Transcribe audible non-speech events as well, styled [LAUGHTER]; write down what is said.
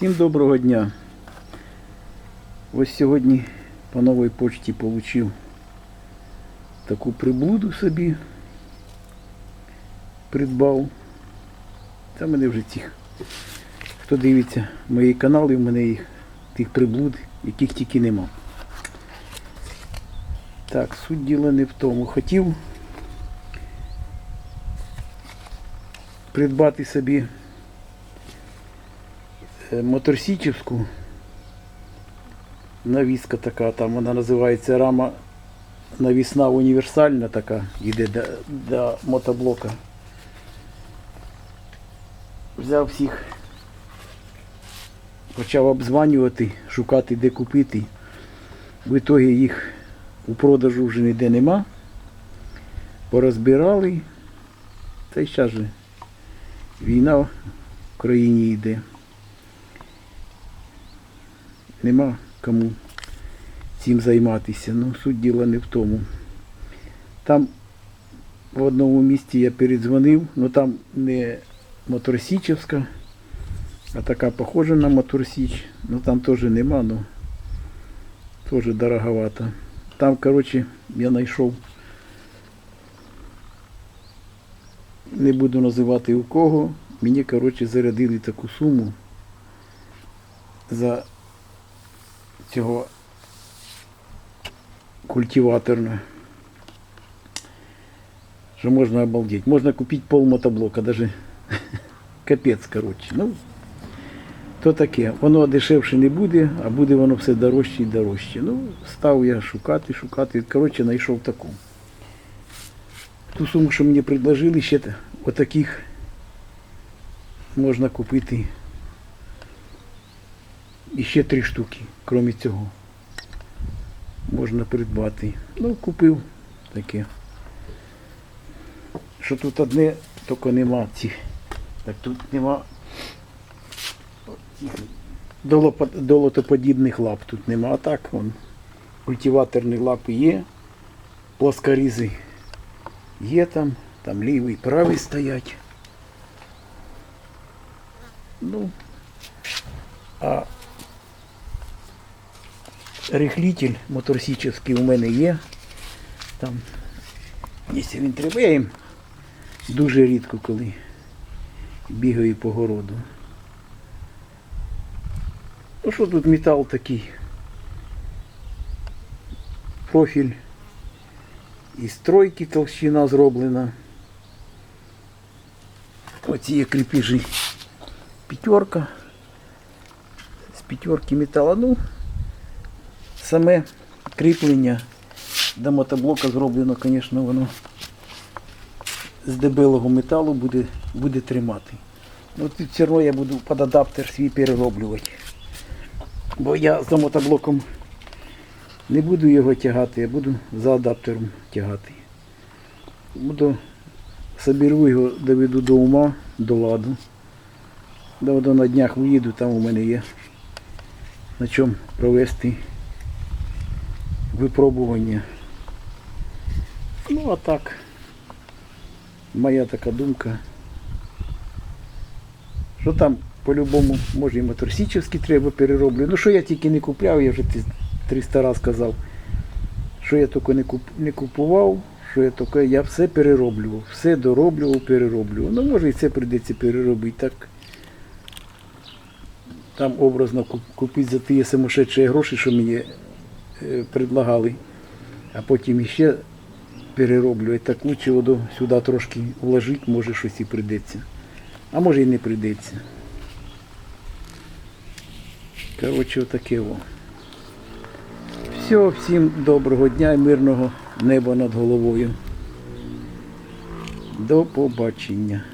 Всім доброго дня. Ось сьогодні по новій почті отримав таку приблуду собі. Придбав. Та мене вже цих. Хто дивиться мої канали, в мене їх тих приблуд, яких тільки нема. Так, суть діла не в тому. Хотів придбати собі моторсічівську навіска така, там вона називається рама навісна універсальна така, йде до, до мотоблока. Взяв всіх, почав обзванювати, шукати де купити. В ітогі їх у продажу вже ніде нема. Порозбирали. Та й зараз же війна в країні йде. Нема кому цим займатися. Ну, суть діла не в тому. Там в одному місці я передзвонив, ну там не моторсічівська, а така похожа на моторсіч. Ну там теж нема, ну теж дороговато. Там, коротше, я знайшов. Не буду називати у кого. Мені, коротше, зарядили таку суму за цього культиваторного. Що можна обалдеть. Можна купити пол мотоблока, даже [LAUGHS] капець, коротше. Ну, то таке. Воно дешевше не буде, а буде воно все дорожче і дорожче. Ну, став я шукати, шукати. Коротше, знайшов таку. Ту суму, що мені предложили, ще отаких можна купити і ще три штуки, крім цього. Можна придбати. Ну, купив таке. Що тут одне, тільки нема цих. Так тут нема долотоподібних лап тут нема. А так вон, культиваторні лапи є, плоскорізи є там, там лівий, правий стоять. Ну, а рихлитель моторсічний у мене є. Там, якщо він треба, я їм дуже рідко коли бігаю по городу. Ну що тут метал такий? Профіль із тройки толщина зроблена. Оці є кріпіжі п'ятерка. З п'ятерки металу. Ну, саме кріплення до мотоблока зроблено, звісно, воно з дебелого металу буде, буде тримати. Ну, тут все одно я буду під адаптер свій перероблювати. Бо я за мотоблоком не буду його тягати, я буду за адаптером тягати. Буду соберу його, доведу до ума, до ладу. Доведу на днях виїду, там у мене є на чому провести випробування. Ну а так, моя така думка. Що там по-любому, може і моторсічівські треба перероблю. Ну що я тільки не купляв, я вже ті- 300 разів казав. Що я тільки не, не купував, що я тільки, я все перероблював. Все дороблював, перероблював. Ну може і це прийдеться переробити. Так там образно купити за ті сумасшедші гроші, що мені предлагали, а потім іще перероблювати. Так лучше воно сюди трошки вложити, може щось і прийдеться. А може і не прийдеться. Коротше, отаке во. Все, всім доброго дня і мирного неба над головою. До побачення.